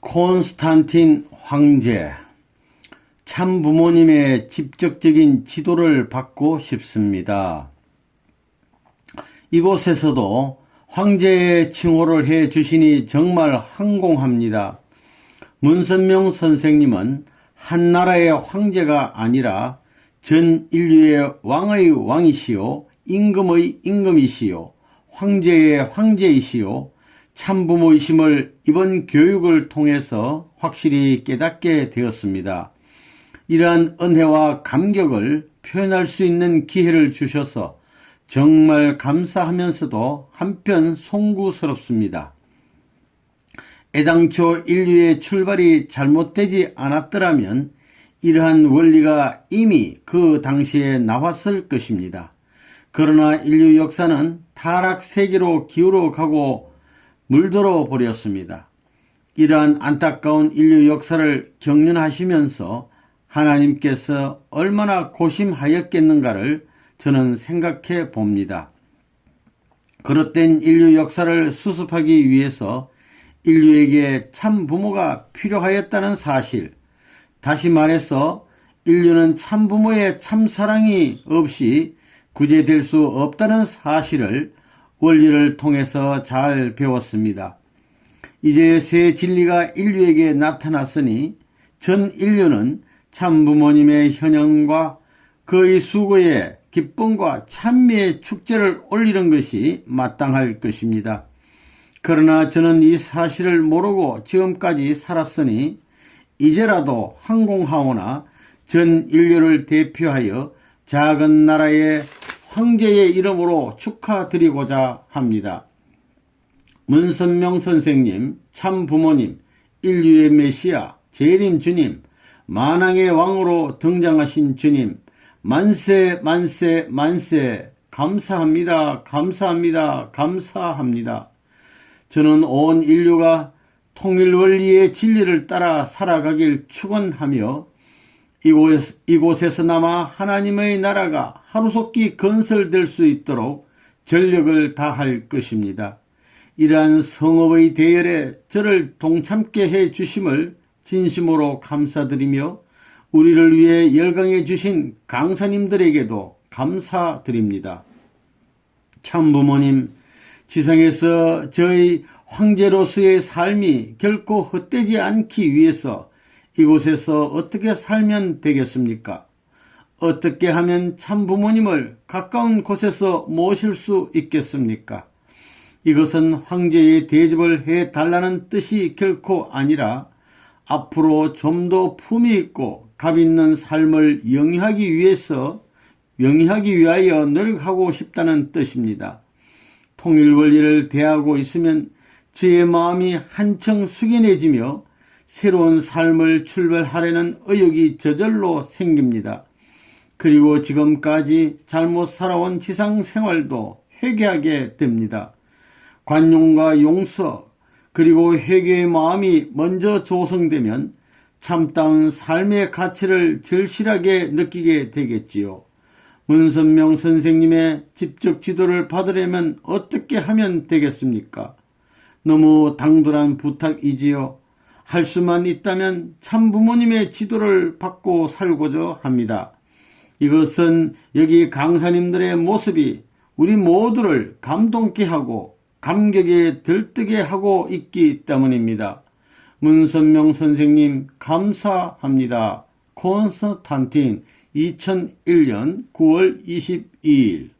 콘스탄틴 황제 참 부모님의 직접적인 지도를 받고 싶습니다. 이곳에서도 황제의 칭호를 해 주시니 정말 항공합니다. 문선명 선생님은 한 나라의 황제가 아니라 전 인류의 왕의 왕이시요 임금의 임금이시요 황제의 황제이시요 참부모이심을 이번 교육을 통해서 확실히 깨닫게 되었습니다. 이러한 은혜와 감격을 표현할 수 있는 기회를 주셔서 정말 감사하면서도 한편 송구스럽습니다. 애당초 인류의 출발이 잘못되지 않았더라면 이러한 원리가 이미 그 당시에 나왔을 것입니다. 그러나 인류 역사는 타락 세계로 기울어 가고 물들어 버렸습니다. 이러한 안타까운 인류 역사를 경륜하시면서 하나님께서 얼마나 고심하였겠는가를 저는 생각해 봅니다. 그릇된 인류 역사를 수습하기 위해서 인류에게 참 부모가 필요하였다는 사실, 다시 말해서 인류는 참 부모의 참 사랑이 없이 구제될 수 없다는 사실을 원리를 통해서 잘 배웠습니다. 이제 새 진리가 인류에게 나타났으니 전 인류는 참 부모님의 현현과 그의 수고에 기쁨과 찬미의 축제를 올리는 것이 마땅할 것입니다. 그러나 저는 이 사실을 모르고 지금까지 살았으니 이제라도 항공하오나 전 인류를 대표하여 작은 나라의 황제의 이름으로 축하드리고자 합니다. 문선명 선생님, 참 부모님, 인류의 메시아, 재림 주님, 만왕의 왕으로 등장하신 주님, 만세, 만세, 만세, 감사합니다, 감사합니다, 감사합니다. 저는 온 인류가 통일 원리의 진리를 따라 살아가길 축원하며 이곳, 이곳에서나마 하나님의 나라가 하루속히 건설될 수 있도록 전력을 다할 것입니다. 이러한 성업의 대열에 저를 동참케 해 주심을 진심으로 감사드리며 우리를 위해 열강해 주신 강사님들에게도 감사드립니다. 참 부모님, 지상에서 저희 황제로서의 삶이 결코 헛되지 않기 위해서 이곳에서 어떻게 살면 되겠습니까? 어떻게 하면 참 부모님을 가까운 곳에서 모실 수 있겠습니까? 이것은 황제의 대접을 해 달라는 뜻이 결코 아니라 앞으로 좀 더 품이 있고 값 있는 삶을 영위하기 위해서 영위하기 위하여 노력하고 싶다는 뜻입니다. 통일 원리를 대하고 있으면 저의 마음이 한층 숙연해지며 새로운 삶을 출발하려는 의욕이 저절로 생깁니다. 그리고 지금까지 잘못 살아온 지상 생활도 회개하게 됩니다. 관용과 용서 그리고 회개의 마음이 먼저 조성되면 참다운 삶의 가치를 절실하게 느끼게 되겠지요. 문선명 선생님의 직접 지도를 받으려면 어떻게 하면 되겠습니까? 너무 당돌한 부탁이지요. 할 수만 있다면 참 부모님의 지도를 받고 살고자 합니다. 이것은 여기 강사님들의 모습이 우리 모두를 감동케 하고 감격에 들뜨게 하고 있기 때문입니다. 문선명 선생님 감사합니다. 콘스탄틴 2001년 9월 22일